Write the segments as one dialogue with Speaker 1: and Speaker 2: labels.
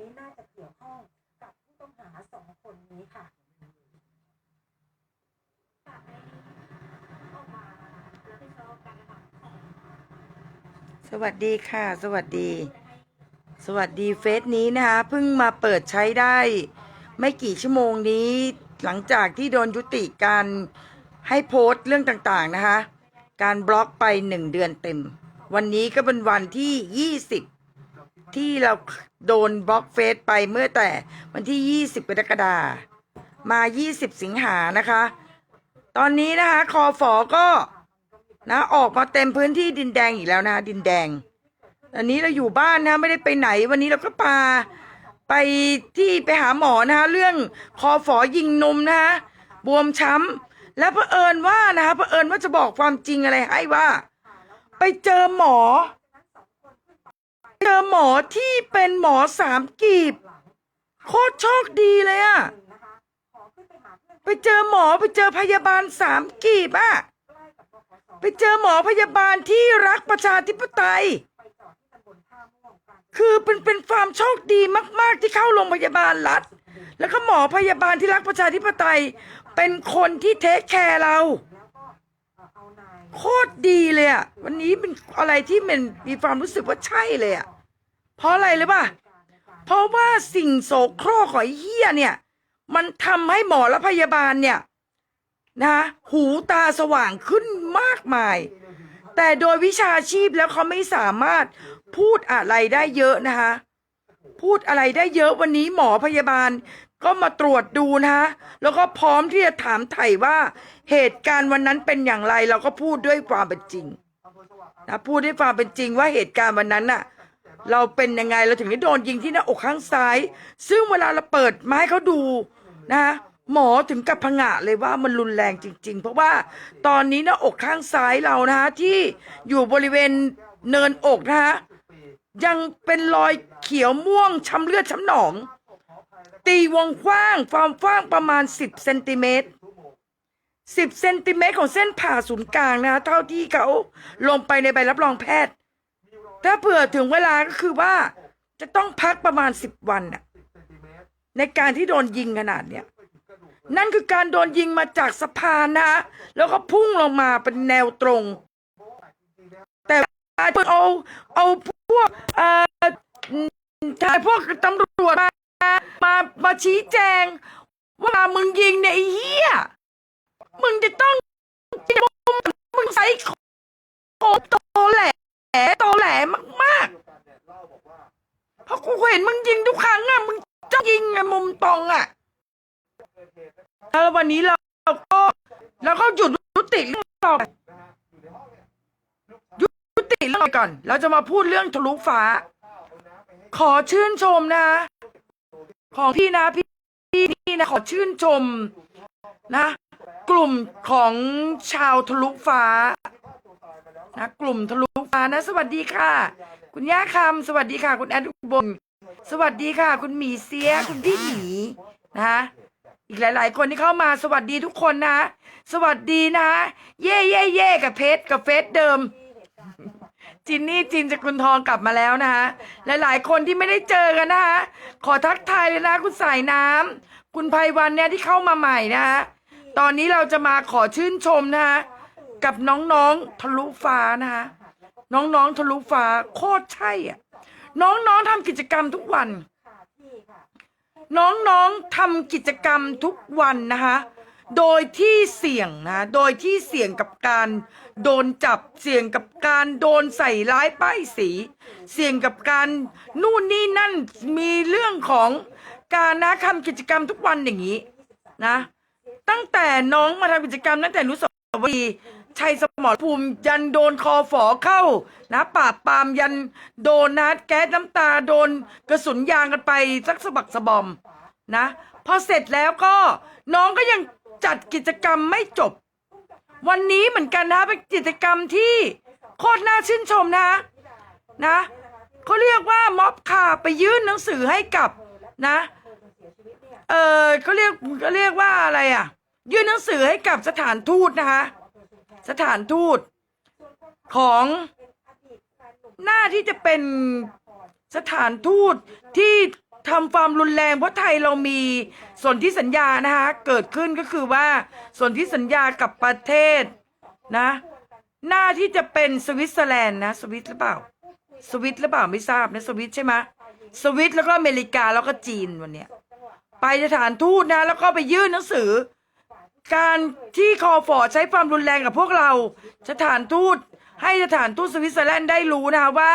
Speaker 1: นี้น่าจะเกี่ยวข้องกับผู้ต้องหาสองคนนี้ค่ะ
Speaker 2: สวัสดีค่ะ สวัสดี สวัสดีเฟซนี้นะคะเพิ่งมาเปิดใช้ได้ ไม่กี่ชั่วโมงนี้ หลังจากที่โดนยุติการให้โพสต์เรื่องต่างๆนะคะ การบล็อกไปหนึ่งเดือนเต็ม วันนี้ก็เป็นวันที่20 ที่เราโดนบล็อกเฟซไปเมื่อแต่วันที่ 20 กรกฎาคมมา 20 สิงหานะคะ ตอนนี้นะคะคอฝอก็นะออกมาเต็มพื้นที่ดินแดงอีกแล้วนะคะดินแดง อันนี้เราอยู่บ้านนะไม่ได้ไปไหน วันนี้เราก็ปาไปที่ไปหาหมอนะคะเรื่องคอฝอยิงนมนะคะบวมช้ำแล้วเผอิญว่านะคะเผอิญว่าจะบอกความจริงอะไรให้ว่า ไปเจอหมอ เจอหมอที่เป็นหมอสามกีบ โคตรโชคดีเลยอะไปเจอหมอไปเจอพยาบาลสามกีบอะไปเจอหมอพยาบาลที่รักประชาธิปไตย คือเป็นเป็นความโชคดีมาก ๆ ที่เข้าโรงพยาบาลรัฐ แล้วก็หมอพยาบาลที่รักประชาธิปไตย เป็นคนที่เทคแคร์เรา โคตรดีเลยอะวันนี้เป็นอะไรที่มันมีความรู้สึกว่าใช่เลยอะเพราะอะไรรู้ป่ะเพราะว่าสิ่งโสโครกของไอ้เฮียเนี่ย มันทำให้หมอและพยาบาลเนี่ยนะหูตาสว่างขึ้นมากมาย แต่โดยวิชาชีพแล้วเขาไม่สามารถพูดอะไรได้เยอะนะคะ พูดอะไรได้เยอะวันนี้หมอพยาบาล ก็มาตรวจดูนะแล้วก็พร้อมที่จะถามไถ่ว่าเหตุการณ์วันนั้นเป็นอย่างไร เราก็พูดด้วยความเป็นจริงนะพูดด้วยความเป็นจริงว่าเหตุการณ์วันนั้นน่ะ เราเป็นยังไงเราถึงได้โดนยิงที่หน้าอกข้างซ้าย ซึ่งเวลาเราเปิดมาให้เขาดูนะคะหมอถึงกับผงะเลยว่ามันรุนแรงจริง ๆ เพราะว่าตอนนี้หน้าอกข้างซ้ายเรานะคะที่อยู่บริเวณเนินอกนะคะยังเป็นรอยเขียวม่วงช้ำเลือดช้ำหนอง ตีวงกว้างความกว้างประมาณ 10เซนติเมตร10เซนติเมตรของเส้นผ่าศูนย์กลางนะ เท่าที่เขาลงไปในใบรับรองแพทย์ ถ้าเผื่อถึงเวลาก็คือว่าจะต้องพักประมาณ 10 วันน่ะในการที่โดนยิงขนาดเนี้ยนั่นคือการโดนยิงมาจากสะพานนะ แล้วก็พุ่งลงมาเป็นแนวตรง แต่เอาเอาพวกเอ่อถ่ายพวกตำรวจมา มามาชี้แจง ว่ามึงยิงเนี่ยไอ้เหี้ยมึงจะต้องมึงใส่โคโตแหลโตแหลมากๆเพราะกูเห็นมึงยิงทุกครั้งอะมึงจะยิงไงมุมตรงอะแล้ววันนี้เราก็เราก็หยุดยุติเรื่องต่อไปยุติเรื่องก่อน เราจะมาพูดเรื่องทะลุฟ้า ขอชื่นชมนะ ของพี่นะพี่พี่นะขอชื่นชมนะ กลุ่มของชาวทะลุฟ้านะกลุ่มทะลุฟ้านะ สวัสดีค่ะ คุณย่าคำสวัสดีค่ะ คุณแอดอุบลสวัสดีค่ะ คุณหมีเสียคุณพี่หมีนะคะอีกหลาย ๆ คนที่เข้ามาสวัสดีทุกคนนะ สวัสดีนะ เย่เย่เย่กับเพชรกับเฟสเดิม จินนี่จินสกุลทองกลับมาแล้วนะคะหลายๆคนที่ไม่ได้เจอกันนะคะขอทักทายเลยนะคุณสายน้ำคุณภัยวันเนี่ยที่เข้ามาใหม่นะคะตอนนี้เราจะมาขอชื่นชมนะคะกับน้องๆทะลุฟ้านะคะน้องๆทะลุฟ้าโคตรใช่อะ น้องๆทำกิจกรรมทุกวัน น้องๆทำกิจกรรมทุกวันนะคะ โดยที่เสี่ยงนะ โดยที่เสี่ยงกับการโดนจับ เสี่ยงกับการโดนใส่ร้ายป้ายสี เสี่ยงกับการนู่นนี่นั่น มีเรื่องของการนะทำกิจกรรมทุกวันอย่างนี้นะ ตั้งแต่น้องมาทำกิจกรรมตั้งแต่อนุสวรีชัยสมรภูมิยันโดนคอฝอเข้านะปราบปรามยันโดนนะแก๊สน้ำตาโดนกระสุนยางกันไปสักสะบักสะบอมนะ พอเสร็จแล้วก็น้องก็ยัง จัดกิจกรรมไม่จบ วันนี้เหมือนกันนะเป็นกิจกรรมที่โคตรน่าชื่นชมนะนะเขาเรียกว่าม็อบข่าไปยื่นหนังสือให้กับนะเออเขาเรียกเขาเรียกว่าอะไรอะ ยื่นหนังสือให้กับสถานทูตนะคะ สถานทูตของหน้าที่จะเป็นสถานทูตที่ ทำความรุนแรงเพราะไทยเรามีส่วนธิสัญญานะคะเกิดขึ้นก็คือว่าส่วนธิสัญญากับประเทศนะ หน้าที่จะเป็นสวิตเซอร์แลนด์นะสวิตหรือเปล่า สวิตหรือเปล่าไม่ทราบนะสวิตใช่ไหมสวิตแล้วก็อเมริกาแล้วก็จีนวันเนี้ยไปสถานทูตนะ แล้วก็ไปยื่นหนังสือ การที่คอฟอใช้ความรุนแรงกับพวกเราสถานทูตให้สถานทูตสวิตเซอร์แลนด์ได้รู้นะคะว่า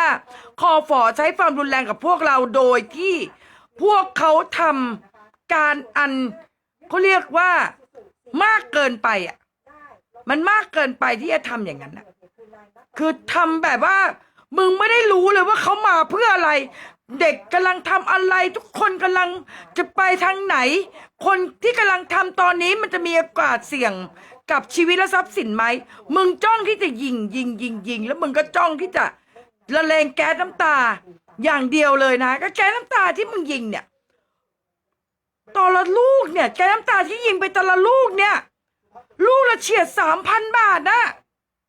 Speaker 2: คอฟอใช้ความรุนแรงกับพวกเราโดยที่ พวกเขาทำการอันเขาเรียกว่ามากเกินไปอะ มันมากเกินไปที่จะทำอย่างนั้นอะ คือทำแบบว่า มึงไม่ได้รู้เลยว่าเขามาเพื่ออะไร เด็กกำลังทำอะไร ทุกคนกำลังจะไปทางไหน คนที่กำลังทำตอนนี้มันจะมีโอกาสเสี่ยงกับชีวิตและทรัพย์สินไหม มึงจ้องที่จะยิงยิงยิงยิง แล้วมึงก็จ้องที่จะละเลงแก๊สน้ำตา อย่างเดียวเลยนะก็แก๊สน้ำตาที่มึงยิงเนี่ยตอนละลูกเนี่ยแก๊สน้ำตาที่ยิงไปแต่ละลูกเนี่ย ลูกละเฉียดสามพันบาทนะ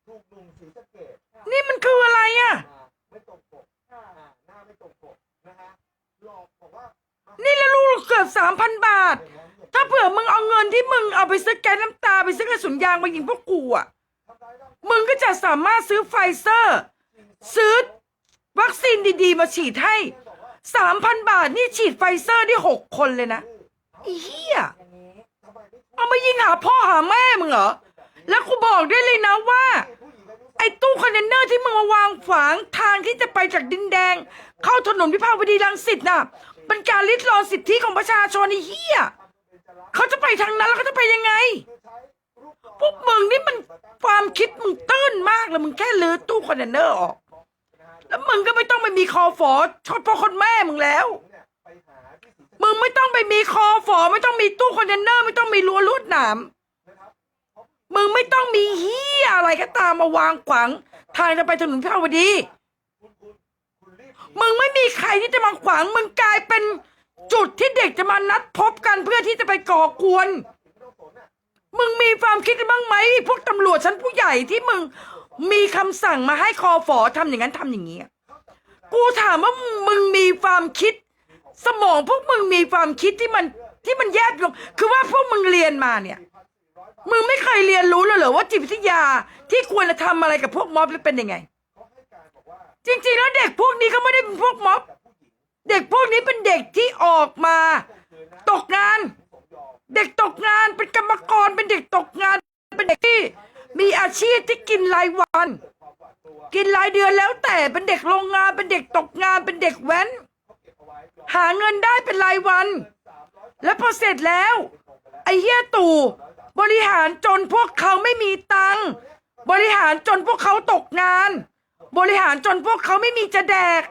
Speaker 3: ถูกหนุ่มสีสะเกด
Speaker 2: นี่มันคืออะไรอะ
Speaker 3: ไม่ตรงปกอ่าหน้าไม่ตรงปกนะฮะหลอกบอกว่า
Speaker 2: นี่ละลูกเกือบสามพันบาท ถ้าเผื่อมึงเอาเงินที่มึงเอาไปซื้อแก๊สน้ำตาไปซื้อกระสุนยางมายิงพวกกูอะ
Speaker 3: ทำร้ายร่าง
Speaker 2: มึงก็จะสามารถซื้อไฟเซอร์ ซื้อ วัคซีนดีๆ มาฉีดให้สามพันบาทนี่ฉีดไฟเซอร์ได้หกคนเลยนะอ้เหี้ยเอามายิงหาพ่อหาแม่มึงเหรอ แล้วกูบอกได้เลยนะว่า ไอ้ตู้คอนเทนเนอร์ที่มึงมาวางขวางทางที่จะไปจากดินแดง เข้าถนนวิภาวดีรังสิตน่ะเป็นการลิดรอนสิทธิของประชาชนไอ้เหี้ยเขาจะไปทางนั้นแล้วเขาจะไปยังไง พวกมึงนี่มันความคิดมึงตื้นมากเลยมึงแค่ลื้อตู้คอนเทนเนอร์ออก แล้วมึงก็ไม่ต้องไปมีคอฟอชดพ่อคนแม่มึงแล้ว มึงไม่ต้องไปมีคอฟอไม่ต้องมีตู้คอนเทนเนอร์ไม่ต้องมีรั้วลวดหนามมึงไม่ต้องมีเฮียอะไรก็ตามมาวางขวางทางจะไปถนนพิพาวดีมึงไม่มีใครที่จะมาขวาง มึงกลายเป็นจุดที่เด็กจะมานัดพบกันเพื่อที่จะไปก่อกวน
Speaker 3: มึง
Speaker 2: มีความคิดบ้างไหมพวกตำรวจชั้นผู้ใหญ่ที่มึง มีคำสั่งมาให้คอฟอทำอย่างนั้นทำอย่างนี้อะกูถามว่ามึงมีความคิด สมองพวกมึงมีความคิดที่มันที่มันแยบยงคือว่าพวกมึงเรียนมาเนี่ย มึงไม่เคยเรียนรู้เลยเหรอว่าจิตวิทยาที่ควรจะทำอะไรกับพวกม็อบเป็นยังไง จริงๆแล้วเด็กพวกนี้ก็ไม่ได้เป็นพวกม็อบ เด็กพวกนี้เป็นเด็กที่ออกมา ตกงาน เด็กตกงานเป็นกรรมกรเป็นเด็กตกงานเป็นเด็กที่ มีอาชีพที่กินรายวัน กินรายเดือนแล้วแต่เป็นเด็กโรงงานเป็นเด็กตกงานเป็นเด็กแว้น หาเงินได้เป็นรายวัน แล้วพอเสร็จแล้ว ไอ้เฮียตู่บริหารจนพวกเขาไม่มีตังค์บริหารจนพวกเขาตกงาน บริหารจนพวกเขาไม่มีจะแดก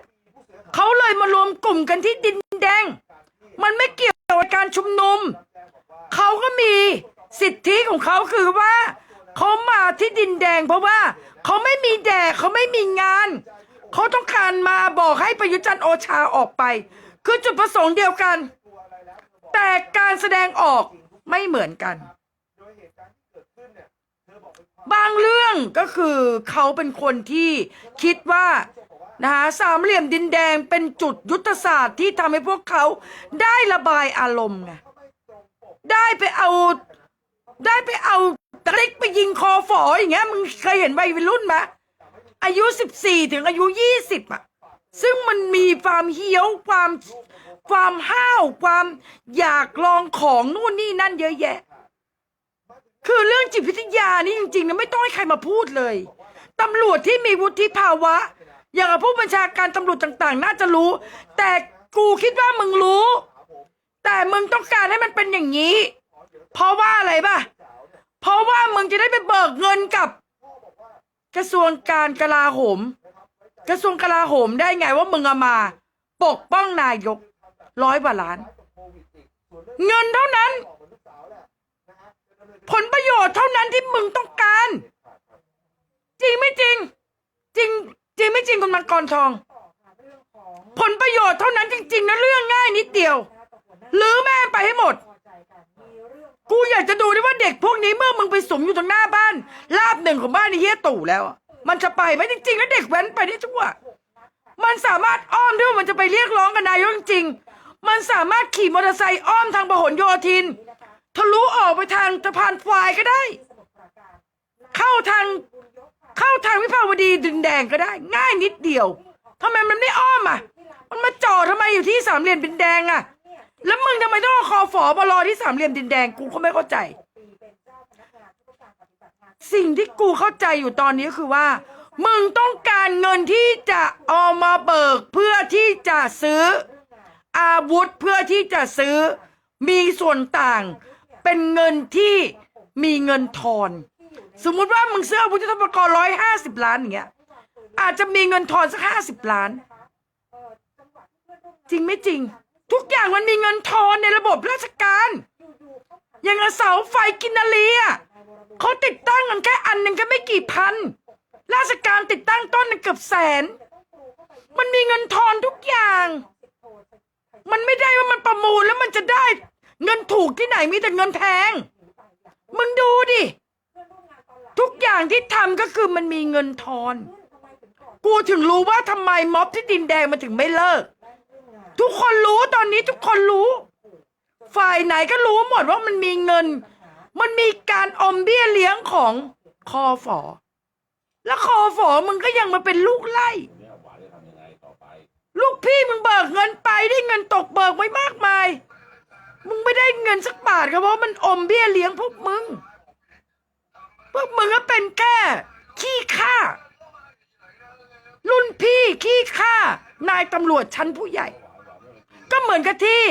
Speaker 2: เขาเลยมารวมกลุ่มกันที่ดินแดง มันไม่เกี่ยวกับการชุมนุม เขาก็มีสิทธิของเขาคือว่า เขามาที่ดินแดง เพราะว่าเขาไม่มีแดกเขาไม่มีงาน เขาต้องการมาบอกให้ประยุจันทร์โอชาออกไป คือจุดประสงค์เดียวกัน แต่การแสดงออกไม่เหมือนกัน
Speaker 3: บาม
Speaker 2: บางเรื่องก็คือเขาเป็นคนที่คิดว่านะคะสามเหลี่ยมดินแดงเป็นจุดยุทธศาสตร์ที่ทำให้พวกเขาได้ระบายอารมณ์ไงได้ไปเอาได้ไปเอา ตะล็กไปยิงคอฝออย่างเงี้ยมึงเคยเห็นวัยรุ่นไหมอายุสิบสี่ถึงอายุยี่สิบอะ ซึ่งมันมีความเฮี้ยวความความห้าวความอยากลองของนู่นนี่นั่นเยอะแยะ คือเรื่องจิตวิทยานี่จริงๆนะไม่ต้องให้ใครมาพูดเลยตำรวจที่มีวุฒิภาวะ อย่างผู้บัญชาการตำรวจต่างๆ น่าจะรู้ แต่กูคิดว่ามึงรู้ แต่มึงต้องการให้มันเป็นอย่างนี้ เพราะว่าอะไรป่ะ เพราะว่ามึงจะได้ไปเบิกเงินกับ กระทรวงการกลาโหม กระทรวงกลาโหมได้ไงว่ามึงเอามา ปกป้องนายกร้อยกว่าล้าน
Speaker 3: เงิ
Speaker 2: นเท่านั้น ผลประโยชน์เท่านั้นที่มึงต้องการ จริงไม่จริง จริง จริงไม่จริงคุณมังกรทอง ผลประโยชน์เท่านั้นจริงๆนะเรื่องง่ายนิดเดียว
Speaker 1: หน้ากับหัวหน้า
Speaker 2: ลือแม่งไปให้หมด
Speaker 1: กูอ
Speaker 2: ยากจะดูด้วยว่าเด็กพวกนี้เมื่อมึงไปสมอยู่ตรงหน้าบ้าน ลาบหนึ่งของบ้านไอ้เฮียตู่แล้วอะมันจะไปไหมจริงๆ แล้วเด็กแว้นไปได้ทั่วมันสามารถอ้อมด้วยว่ามันจะไปเรียกร้องกับนายกจริงมันสามารถขี่มอเตอร์ไซค์อ้อมทางพหลโยธิน ทะลุออกไปทางสะพานควายก็ได้ เข้าทางเข้าทางวิภาวดีดินแดงก็ได้ ง่ายนิดเดียวทำไมมันไม่อ้อมอะ มันมาจอดทำไมอยู่ที่สามเหลี่ยมดินแดงอะ แล้วมึงทำไมต้องเอาคอฝอบรอที่สามเหลี่ยมดินแดงกูก็ไม่เข้าใจ สิ่งที่กูเข้าใจอยู่ตอนนี้คือว่า มึงต้องการเงินที่จะเอามาเบิกเพื่อที่จะซื้อ
Speaker 1: อา
Speaker 2: วุธเพื่อที่จะซื้อ มีส่วนต่าง เป็นเงินที่มีเงินทอน สมมุติว่ามึงซื้ออาวุธยุทโธปกรณ์ร้อยห้าสิบล้านอย่างเงี้ยอาจจะมีเงินทอนสักห้าสิบล้าน
Speaker 1: เอ่อจังหวะที่เพื่อนร่วมงาน
Speaker 2: จริงไม่จริง ทุกอย่างมันมีเงินทอนในระบบราชการ
Speaker 1: อย่า
Speaker 2: งเสาไฟกินนาลีอะ
Speaker 1: นาย
Speaker 2: เขาติดตั้งกันแค่อันหนึ่งก็ไม่กี่พัน ราชการติดตั้งต้นนึงเกือบแสน มันมีเงินทอนทุกอย่าง มันไม่ได้ว่ามันประมูลแล้วมันจะได้ เงินถูกที่ไหนมีแต่เงินแพง มึงดูดิ ทุกอย่างที่ทำก็คือมันมีเงินทอน
Speaker 1: ก่อน
Speaker 2: กูถึงรู้ว่าทำไมม็อบที่ดินแดงมันถึงไม่เลิก ทุกคนรู้ตอนนี้ทุกคนรู้ ฝ่ายไหนก็รู้หมดว่ามันมีเงิน มันมีการอมเบี้ยเลี้ยงของคอฝอ แล้วคอฝอมึงก็ยังมาเป็นลูกไล่
Speaker 4: ย
Speaker 2: ลูกพี่มึงเบิกเงินไปได้เงินตกเบิกไว้มากมาย มึงไม่ได้เงินสักบาทก็เพราะมันอมเบี้ยเลี้ยงพวกมึง พวกมึงก็เป็นแค่ขี้ข้ารุ่นพี่ขี้ข้านายตำรวจชั้นผู้ใหญ่ ก็เหมือนกับที่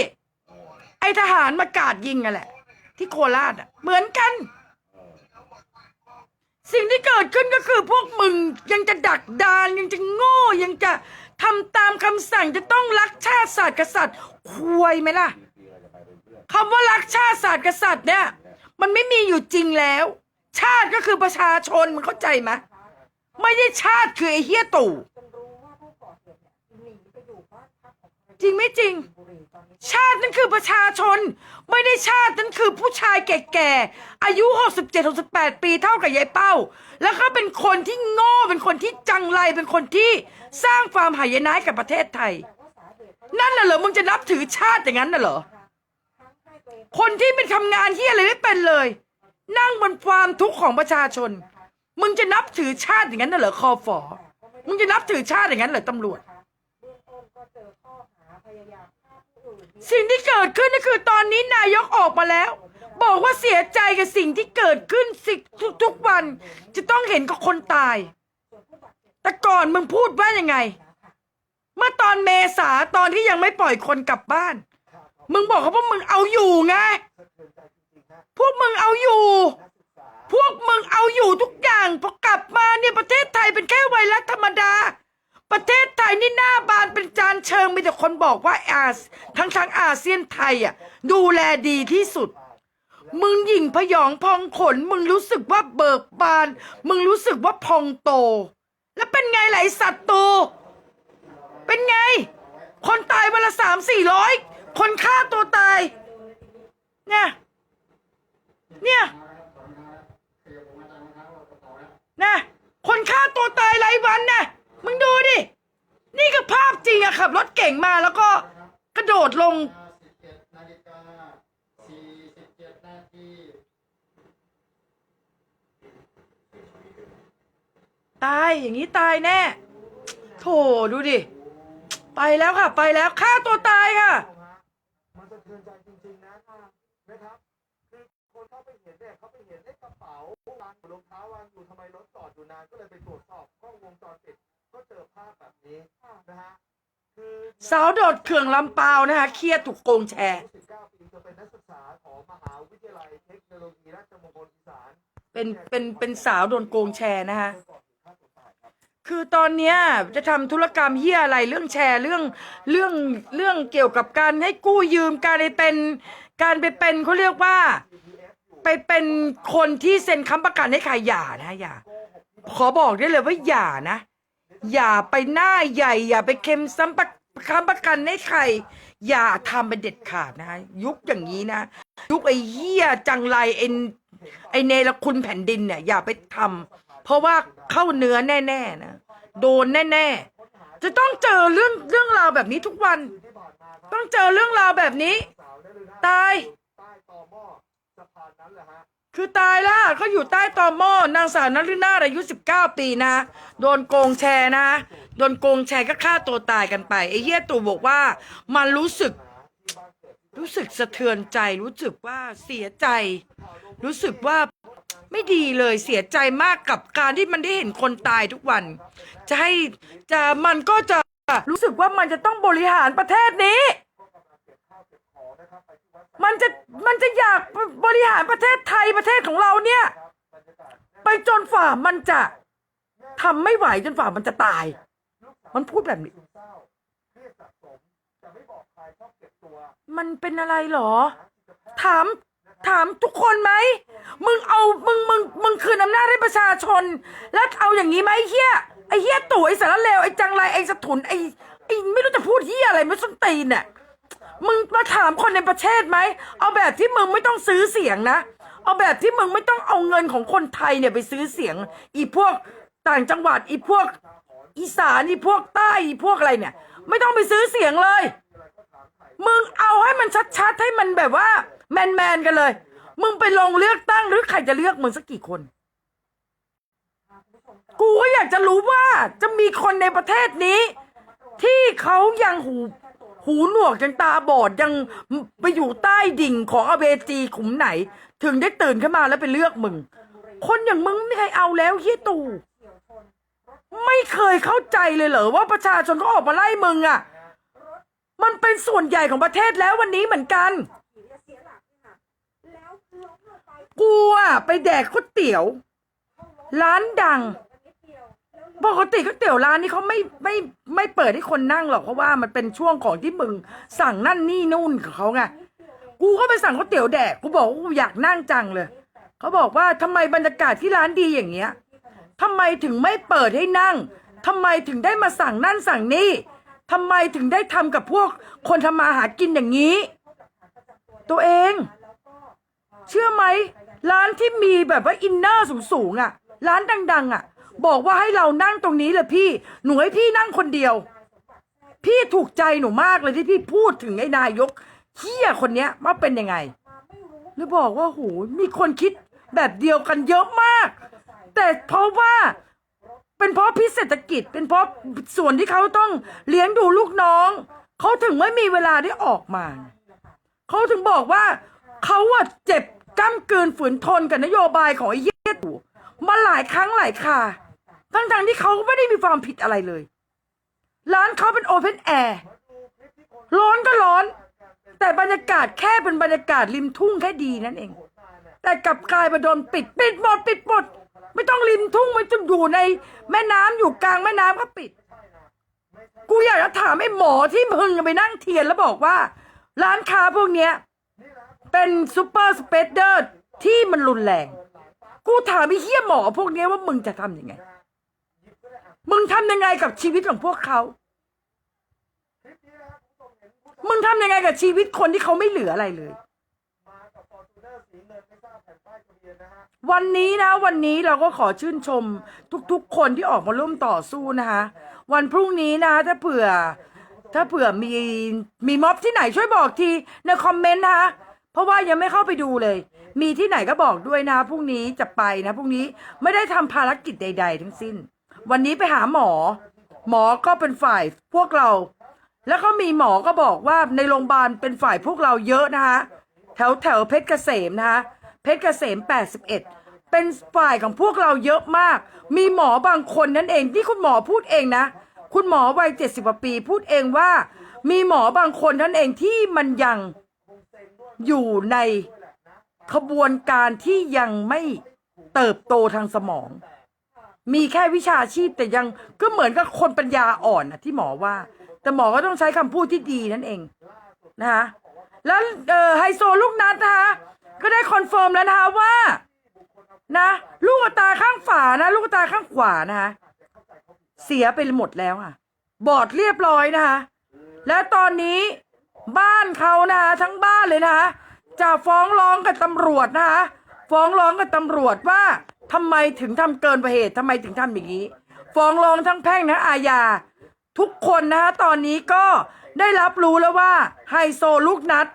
Speaker 2: ไอทหารมากราดยิงกันแหละ ที่โคราชอะเหมือนกัน สิ่งที่เกิดขึ้นก็คือพวกมึงยังจะดักดานยังจะโง่ยังจะทำตามคำสั่งจะต้องรักชาติศาสตร์กษัตริย์ควยไหมล่ะคำว่ารักชาติศาสตร์กษัตริย์เนี่ย มันไม่มีอยู่จริงแล้ว ชาติก็คือประชาชนมันเข้าใจไหมไม่ได้ชาติคือไอเฮี้ยตู่
Speaker 1: จริง
Speaker 2: ไม่จริง ชาตินั่นคือประชาชน ไม่ได้ชาตินั่นคือผู้ชายแก่ๆ อายุ 67-68 ปีเท่ากับยายเป้า แล้วก็เป็นคนที่โง่เป็นคนที่จังไรเป็นคนที่สร้างความหายนะให้กับประเทศไทย นั่นน่ะเหรอมึงจะนับถือชาติอย่างนั้นน่ะเหรอคนที่เป็นทำงานที่อะไรไม่เป็นเลย นั่งบนความทุกข์ของประชาชน มึงจะนับถือชาติอย่างนั้นน่ะเหรอคอฝอมึงจะนับถือชาติอย่างนั้นเหรอตำรวจ
Speaker 1: เบื้องต้นก็เจอข้อหาพยายามฆ่าผู้อื่นมี
Speaker 2: สิ่งที่เกิดขึ้นก็คือตอนนี้นายกออกมาแล้ว บอกว่าเสียใจกับสิ่งที่เกิดขึ้นสิทุกๆวัน จะต้องเห็นกับคนตาย แต่ก่อนมึงพูดว่ายังไง เมื่อตอนเมษาตอนที่ยังไม่ปล่อยคนกลับบ้าน มึงบอกเขาว่ามึงเอาอยู่ไงพวกมึงเอาอยู่ พวกมึงเอาอยู่ทุกอย่างพอกลับมาเนี่ยประเทศไทยเป็นแค่ไวรัสธรรมดา ประเทศไทยนี่หน้าบานเป็นจานเชิงมีแต่คนบอกว่าอาทั้งทางอาเซียนไทยอะดูแลดีที่สุด มึงหยิ่งพยองพองขน มึงรู้สึกว่าเบิกบาน มึงรู้สึกว่าพองโต แล้วเป็นไงไหลสัตว์โตเป็นไง คนตายวันละสามสี่ร้อยคนฆ่าตัวตาย เนี่ย นะ คนฆ่าตัวตายรายวันนะมึงดูดิ นี่คือภาพจริงอะขับรถ เก่งมาแล้วก็กระโดดลงตายอย่างนี้ตายแน่ โถดูดิ ไปแล้วค่ะ ไปแล้วฆ่าตัวตายค่ะ
Speaker 3: มันสะเทือนใจจริงๆนะนะครับคือคนเข้าไปเห็นเนี่ยเขาไปเห็นไอ้กระเป๋าวางอยู่รองเท้าวางอยู่ทำไมรถจอดอยู่นานก็เลยไปตรวจสอบกล้องวงจรปิดก็เจอภาพแบบนี้นะฮะ
Speaker 2: สาวโดดเขื่องลำเปานะคะเครียดถูกโกงแชร์
Speaker 3: เป็นเป็
Speaker 2: นเป็นสาวโดนโกงแชร์นะคะ
Speaker 3: คื
Speaker 2: อตอนเนี้ยจะทำธุรกรรมเฮียอะไรเรื่องแชร์เรื่องเรื่องเรื่องเกี่ยวกับการให้กู้ยืมการไปเป็นการไปเป็นเขาเรียกว่า ไปเป็นคนที่เซ็นค้ำประกันให้ใครอย่านะอย่าขอบอกได้เลยว่าอย่านะ อย่าไปหน้าใหญ่ อย่าไปเค็มซ้ำประค้ำประกันให้ใคร อย่าทำเป็นเด็ดขาดนะยุคอย่างนี้นะ ยุคไอ้เหี้ยจังไรเอ็นไอเนรคุณแผ่นดินเนี่ยอย่าไปทำเพราะว่าเข้าเนื้อแน่ ๆ นะ โดนแน่ ๆ จะต้องเจอเรื่องเรื่องราวแบบนี้ทุกวัน ต้องเจอเรื่องราวแบบนี้
Speaker 3: สาวเนี่ยเลยนะ
Speaker 2: ตาย คือตายแล้วก็อยู่ใต้ตอหม้อนางสาวนฤนาถอายุ 19 ปีนะ โดนโกงแชร์นะ โดนโกงแชร์ก็ฆ่าตัวตายกันไปไอ้เหี้ยตู่บอกว่า มันรู้สึก รู้สึกสะเทือนใจ รู้สึกว่าเสียใจ รู้สึกว่าไม่ดีเลยเสียใจมากกับการที่มันได้เห็นคนตายทุกวัน จะให้จะมันก็จะรู้สึกว่ามันจะต้องบริหารประเทศนี้ มันจะมันจะอยากบริหารประเทศไทยประเทศของเราเนี่ย ไปจนฝ่ามันจะทำไม่ไหวจนฝ่ามันจะตาย มันพูดแบบนี้
Speaker 3: มั
Speaker 2: นเป็นอะไรหรอ ถามถามทุกคนไหม มึงเอามึงมึงมึงคืนอำนาจให้ประชาชน แล้วเอาอย่างนี้ไหมเฮียไอเฮียตู่ไอสารเลวไอจังไรไอสถุนไอไอไม่รู้จะพูดเฮียอะไรไม่ส้นตีนเนี่ย มึงมาถามคนในประเทศไหม เอาแบบที่มึงไม่ต้องซื้อเสียงนะ เอาแบบที่มึงไม่ต้องเอาเงินของคนไทยเนี่ยไปซื้อเสียง อีพวกต่างจังหวัด อีพวก อีสาน อีพวกใต้ อีพวกอะไรเนี่ย ไม่ต้องไปซื้อเสียงเลย มึงเอาให้มันชัดๆ ให้มันแบบว่า แมนๆ กันเลย มึงไปลงเลือกตั้งหรือใครจะเลือกมึงสักกี่คน กูก็อยากจะรู้ว่าจะมีคนในประเทศนี้ ที่เขายังหู หูหนวกยังตาบอดยังไปอยู่ใต้ดิ่งของอเวจีขุมไหน ถึงได้ตื่นขึ้นมาแล้วไปเลือกมึง คนอย่างมึงไม่มีใครเอาแล้วเฮียตู่ไม่เคยเข้าใจเลยเหรอว่าประชาชนเขาออกมาไล่มึงอะ่ะ มันเป็นส่วนใหญ่ของประเทศแล้ววันนี้เหมือนกัน
Speaker 1: เสียหลักค่ะแล้วล้มลงไป
Speaker 2: กูอะไปแดกก๋วยเตี๋ยว ร้านดัง ปกติก๋วยเตี๋ยวร้านนี้เขาไม่ไม่ไม่เปิดให้คนนั่งหรอกเพราะว่ามันเป็นช่วงของที่มึงสั่งนั่นนี่นู่นของเขาไงกูก็ไปสั่งก๋วยเตี๋ยวแดกกูบอกว่ากูอยากนั่งจังเลยเขาบอกว่าทำไมบรรยากาศที่ร้านดีอย่างเงี้ยทำไมถึงไม่เปิดให้นั่งทำไมถึงได้มาสั่งนั่นสั่งนี่ทำไมถึงได้ทำกับพวกคนทำมาหากินอย่างนี้ ตัวเอง เชื่อไหมร้านที่มีแบบว่าอินเนอร์สูงๆอะ ร้านดัง ๆอะ บอกว่าให้เรานั่งตรงนี้เลยพี่ หนูให้พี่นั่งคนเดียว พี่ถูกใจหนูมากเลยที่พี่พูดถึงไอ้นายกเฮียคนเนี้ยว่าเป็นยังไง แล้วบอกว่าโหมีคนคิดแบบเดียวกันเยอะมาก แต่เพราะว่าเป็นเพราะพิเศรษฐกิจ เป็นเพราะส่วนที่เขาต้องเลี้ยงดูลูกน้อง เขาถึงไม่มีเวลาได้ออกมา เขาถึงบอกว่าเขาอะเจ็บก้ำกืนฝืนทนกับนโยบายของไอ้เหี้ยตู่มาหลายครั้งหลายครา ทั้งๆที่เขาไม่ได้มีความผิดอะไรเลย ร้านเขาเป็นโอเพนแอร์ร้อนก็ร้อน แต่บรรยากาศแค่เป็นบรรยากาศริมทุ่งแค่ดีนั่นเอง แต่กลับกลายมาโดนปิด ปิดหมดปิดหมดไม่ต้องริมทุ่งไม่ต้องอยู่ใน แม่น้ำอยู่กลางแม่น้ำก็ปิด กูอยากจะถามไอ้หมอที่มึงไปนั่งเทียนแล้วบอกว่า ร้านค้าพวกเนี้ย เป็นซูเปอร์สเปเดอร์ที่มันรุนแรง กูถามไอ้เหี้ยหมอพวกเนี้ยว่ามึงจะทำยังไง มึงทำยังไงกับชีวิตของพวกเขา มึงทำยังไงกับชีวิตคนที่เขาไม่เหลืออะไรเลย วันนี้นะ วันนี้เราก็ขอชื่นชม ทุกๆ คนที่ออกมาร่วมต่อสู้นะคะ วันพรุ่งนี้นะ ถ้าเผื่อ ถ้าเผื่อมีมีม็อบที่ไหนช่วยบอกทีในคอมเมนต์นะคะเพราะว่ายังไม่เข้าไปดูเลย มีที่ไหนก็บอกด้วยนะพรุ่งนี้จะไปนะพรุ่งนี้ไม่ได้ทำภารกิจใด ๆ ทั้งสิ้น วันนี้ไปหาหมอ หมอก็เป็นฝ่ายพวกเรา แล้วก็มีหมอก็บอกว่าในโรงพยาบาลเป็นฝ่ายพวกเราเยอะนะคะ แถวแถวเพชรเกษมนะคะเพชรเกษม 81 เป็นฝ่ายของพวกเราเยอะมาก มีหมอบางคนนั่นเองที่คุณหมอพูดเองนะ คุณหมอวัย70กว่าปี พูดเองว่า มีหมอบางคนนั่นเองที่มันยังอยู่ในขบวนการที่ยังไม่เติบโตทางสมอง มีแค่วิชาชีพแต่ยังก็เหมือนกับคนปัญญาอ่อนนะที่หมอว่า แต่หมอก็ต้องใช้คำพูดที่ดีนั่นเองนะคะแล้วเอ่อไฮโซลูกนัดนะคะก็ได้คอนเฟิร์มแล้วนะคะว่า นะลูกตาข้างฝานะ ลูกตาข้างขวานะคะเสียไปหมดแล้วค่ะ บอดเรียบร้อยนะคะและตอนนี้บ้านเขานะคะทั้งบ้านเลยนะคะจะฟ้องร้องกับตำรวจนะคะฟ้องร้องกับตำรวจว่า ทำไมถึงทำเกินกว่าเหตุทำไมถึงทำอย่างนี้ ฟ้องร้องทั้งแพ่งทั้งอาญา ทุกคนนะคะตอนนี้ก็ได้รับรู้แล้วว่าไฮโซลูกนัด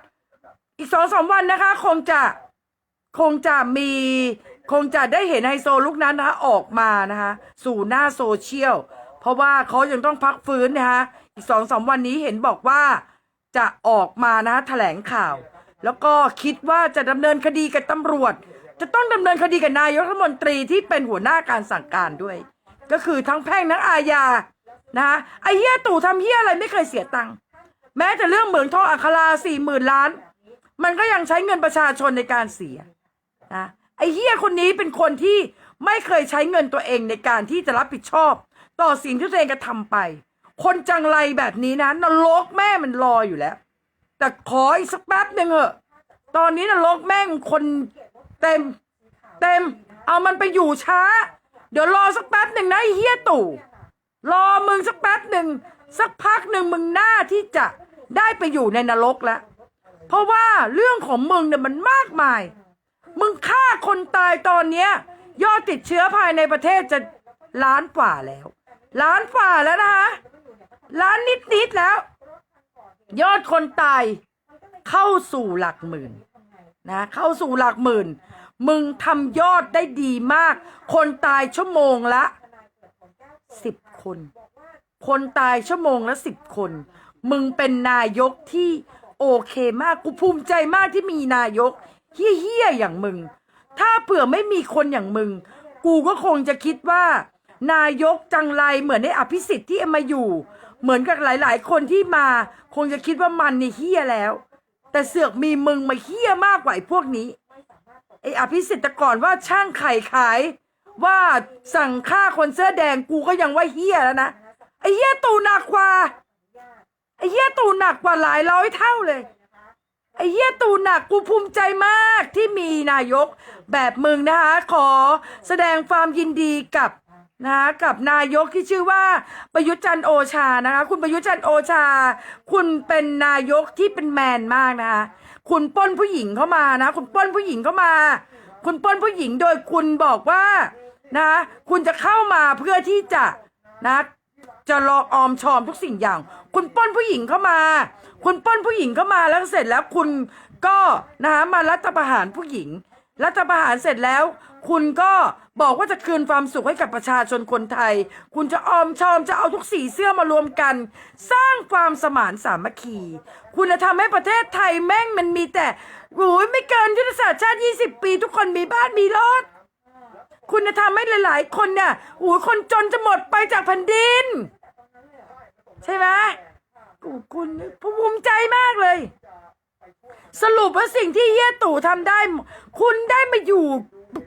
Speaker 2: อีกสองสามวันนะคะ คงจะคงจะมีคงจะได้เห็นไฮโซลูกนั้นนะคะออกมานะคะสู่หน้าโซเชียล เพราะว่าเขายังต้องพักฟื้นนะคะอีกสองสามวันนี้เห็นบอกว่าจะออกมานะคะแถลงข่าว แล้วก็คิดว่าจะดำเนินคดีกับตำรวจ จะต้องดำเนินคดีกับนายกรัฐมนตรีที่เป็นหัวหน้าการสั่งการด้วย ก็คือทั้งแพ่งทั้งอาญานะไอ้เหี้ยตู่ทำเหี้ยอะไรไม่เคยเสียตังค์แม้แต่เรื่องเหมืองทองอัคราสี่หมื่นล้าน มันก็ยังใช้เงินประชาชนในการเสียนะไอ้เฮียคนนี้เป็นคนที่ไม่เคยใช้เงินตัวเองในการที่จะรับผิดชอบ ต่อสิ่งที่ตัวเองกระทำไป คนจังไรแบบนี้นะนรกแม่มันรออยู่แล้ว แต่ขออีกสักแป๊บหนึ่งเหอะ ตอนนี้นรกแม่งคน เต็ม เต็ม เอามันไปอยู่ช้า เดี๋ยวรอสักแป๊บหนึ่งนะไอ้เฮียตู่ รอมึงสักแป๊บหนึ่ง สักพักหนึ่งมึงหน้าที่จะได้ไปอยู่ในนรกแล้ว เพราะว่าเรื่องของมึงเนี่ยมันมากมาย มึงฆ่าคนตายตอนเนี้ย ยอดติดเชื้อภายในประเทศจะล้านกว่าแล้ว ล้านกว่าแล้วนะคะล้านนิดๆแล้ว ยอดคนตายเข้าสู่หลักหมื่น นะเข้าสู่หลักหมื่น มึงทำยอดได้ดีมาก คนตายชั่วโมงละสิบคน คนตายชั่วโมงละสิบคน มึงเป็นนายกที่โอเคมากกูภูมิใจมากที่มีนายกเฮี้ยๆอย่างมึง ถ้าเผื่อไม่มีคนอย่างมึง กูก็คงจะคิดว่า นายกจังไรเหมือนในอภิสิทธิ์ที่มาอยู่ เหมือนกับหลาย ๆ คนที่มา คงจะคิดว่ามันนี่เฮี้ยแล้ว แต่เสือกมีมึงมาเฮี้ยมากกว่าไอ้พวกนี้ไอ้อภิสิทธิ์แต่ก่อนว่าช่างไข่ขาย ว่าสั่งฆ่าคนเสื้อแดงกูก็ยังว่าเฮี้ยแล้วนะไอ้เฮี้ยตูหนักกว่าไอ้เฮี้ยตูหนักกว่าหลายร้อยเท่าเลยไอ้เฮี้ยตูหนักกูภูมิใจมากที่มีนายกแบบมึงนะคะ ขอแสดงความยินดีกับ นะคะกับนายกที่ชื่อว่าประยุทธ์จันโอชานะคะ คุณประยุทธ์จันโอชา คุณเป็นนายกที่เป็นแมนมากนะคะคุณป้นผู้หญิงเข้ามานะ คุณป้นผู้หญิงเข้ามา คุณป้นผู้หญิงโดยคุณบอกว่านะคุณจะเข้ามาเพื่อที่จะนะจะรอออมชอมทุกสิ่งอย่าง คุณป้นผู้หญิงเข้ามา คุณป้นผู้หญิงเข้ามาแล้วเสร็จแล้วคุณก็นะคะมารัฐประหารผู้หญิง รัฐประหารเสร็จแล้ว คุณก็ บอกว่าจะคืนความสุขให้กับประชาชนคนไทย คุณจะออมชอมจะเอาทุกสีเสื้อมารวมกัน สร้างความสมานสามัคคี คุณจะทำให้ประเทศไทยแม่งมันมีแต่โอ้ยไม่เกินยุทธศาสตร์ชาติ 20 ปี ทุกคนมีบ้านมีรถคุณจะทำให้หลาย ๆ คนเนี่ยโอ้ยคนจนจะหมดไปจากแผ่นดิน ใช่ไหมกูคุณภูมิใจมากเลย สรุปว่าสิ่งที่เฮียตู่ทำได้ คุณได้มาอยู่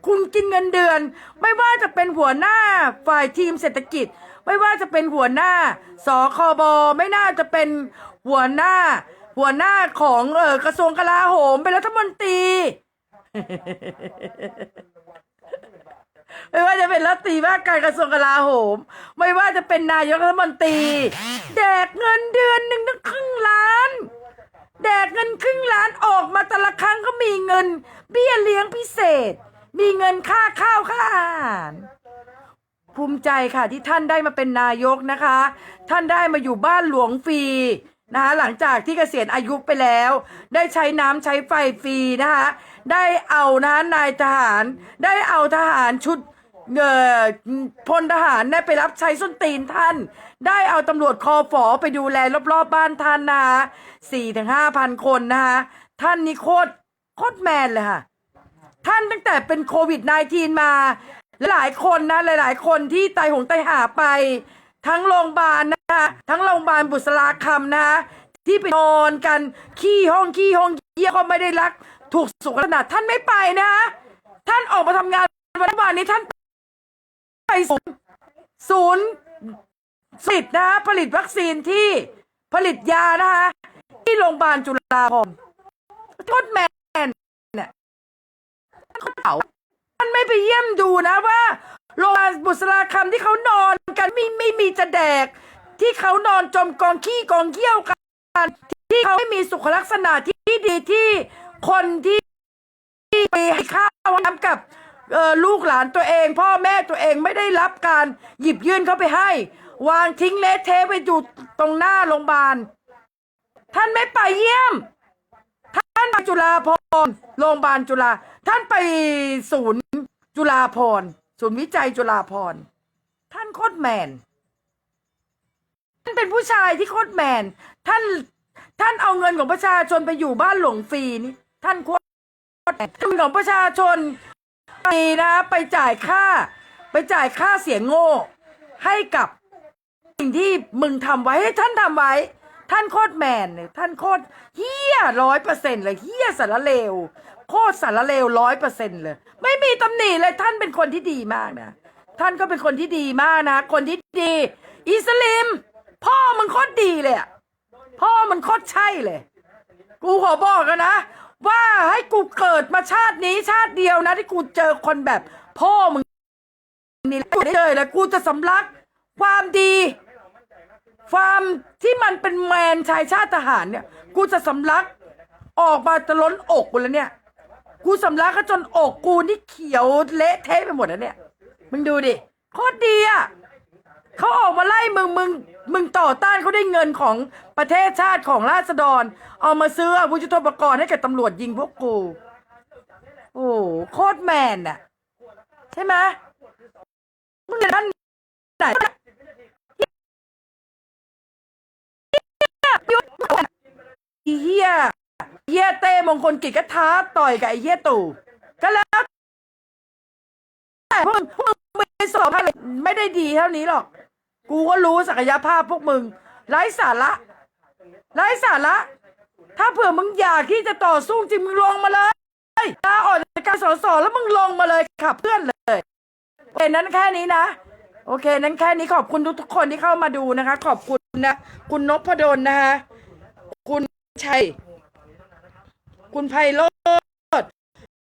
Speaker 2: คุณกินเงินเดือน ไม่ว่าจะเป็นหัวหน้าฝ่ายทีมเศรษฐกิจ ไม่ว่าจะเป็นหัวหน้าสคบไม่น่าจะเป็นหัวหน้า หัวหน้าของเออกระทรวงกลาโหมเป็นรัฐมนตรี ไม่ว่าจะเป็นรัฐมนตรีว่าการกระทรวงกลาโหม ไม่ว่าจะเป็นนายกรัฐมนตรีแดกเงินเดือนหนึ่งตั้งครึ่งล้านแดกเงินครึ่งล้านออกมาแต่ละครั้งก็มีเงิน เบี้ยเลี้ยงพิเศษ มีเงินค่าข้าวค่าอาหารภูมิใจค่ะที่ท่านได้มาเป็นนายกนะคะ ท่านได้มาอยู่บ้านหลวงฟรีนะคะหลังจากที่เกษียณอายุไปแล้ว ได้ใช้น้ำใช้ไฟฟรีนะคะได้เอานะะนายทหาร ได้เอาทหารชุดเอ่อพลทหารได้ไปรับใช้ส้นตีนท่าน ได้เอาตำรวจคอฝอไปดูแลรอบๆบบ้านท่านนะคะสี่ถึงห้าพันคนนะคะท่านนี่โคตรโคตรแมนเลยค่ะ ท่านตั้งแต่เป็นโควิด -19 มาหลายคนนะหลาย ๆ คนที่ไตหงตหาไป ทั้งโรงพยาบาลนะคะทั้งโรงพยาบาลบุษราคำนะคะที่ไปนอนกันขี้ห้องขี้ห้องเยี่ยก็ไม่ได้รัก ถูกสุขลักษณะท่านไม่ไปนะท่านออกมาทำงานวันวานนี้ท่านไปศูนย์ศูนย์ผลิตนะผลิตวัคซีนที่ผลิตยานะคะที่โรงพยาบาลจุฬาภรณ์โทษแม่าท่านไม่ไปเยี่ยมดูนะว่าโรงพยาบาลบุษราคำที่เขานอนกันไม่ไม่มีจะแดก ที่เขานอนจมกองขี้กองเยี่ยวกัน ที่เขาไม่มีสุขลักษณะที่ดีที่คนที่ไปให้ข้าวน้ำกับลูกหลานตัวเอง พ่อแม่ตัวเองไม่ได้รับการหยิบยื่นเข้าไปให้ วางทิ้งเละเทะไปอยู่ตรงหน้าโรงพยาบาลท่านไม่ไปเยี่ยมานจุฬาพรโรงพยาบาลจุฬาท่านไปศูนย์จุฬาพรศูนย์วิจัยจุฬาพรท่านโคตรแมน ท่านเป็นผู้ชายที่โคตรแมน ท่านท่านเอาเงินของประชาชนไปอยู่บ้านหลวงฟรีนี่ท่านโคตรแมนเงินของประชาชนไปนะไปจ่ายค่า ไปจ่ายค่าเสียงโง่ให้กับสิ่งที่มึงทำไว้ให้ท่านทำไว้ ท่านโคตรแมนเลยท่านโคตรเฮี้ยร้อยเปอร์เซ็นต์เลยเฮี้ยสารเลว โคตรสารเลวร้อยเปอร์เซ็นต์เลย ไม่มีตำหนิเลยท่านเป็นคนที่ดีมากนะ ท่านก็เป็นคนที่ดีมากนะ คนที่ดี อิสลิม พ่อมึงโคตรดีเลยพ่อมันโคตรใช่เลย กูขอบอกกันนะว่าให้กูเกิดมาชาตินี้ชาติเดียวนะ ที่กูเจอคนแบบ พ่อมึงนี่กูได้เลยแล้วกูจะสำลักความดี ความที่มันเป็นแมนชายชาติทหารเนี่ย กูจะสำลักออกมาจะล้นอกกูแล้วเนี่ย กูสำลักก็จนอกกูนี่เขียวเละเทะไปหมดแล้วเนี่ย มึงดูดิโคตรดีอะเขาออกมาไล่มึงมึงมึงต่อต้านเขาได้เงินของประเทศชาติของราษฎร เอามาซื้ออาวุธยุทโธปกรณ์ให้กับตำรวจยิงพวกกู โอ้โหโคตรแมนอะ ใช่ไหมมึงเดี๋ยวนั้นไหน อีเฮียเฮียเต้มงคลกิจก็ท้าต่อยกับไอ้เฮียตู่ก็แล้วแต่พวกมึงพวกมึงไม่สอบอะไรไม่ได้ดีเท่านี้หรอก กูก็รู้ศักยภาพพวกมึง ไร้สาระ ไร้สาระ ถ้าเผื่อมึงอยากที่จะต่อสู้จริงมึงลงมาเลยลาออกจากการสอสอแล้วมึงลงมาเลยขับเพื่อนเลยโอเคนั้นแค่นี้นะ โอเค นั้นแค่นี้ขอบคุณทุกๆคนที่เข้ามาดูนะคะ ขอบคุณนะ คุณนพดลนะคะ คุณชัย คุณไพโร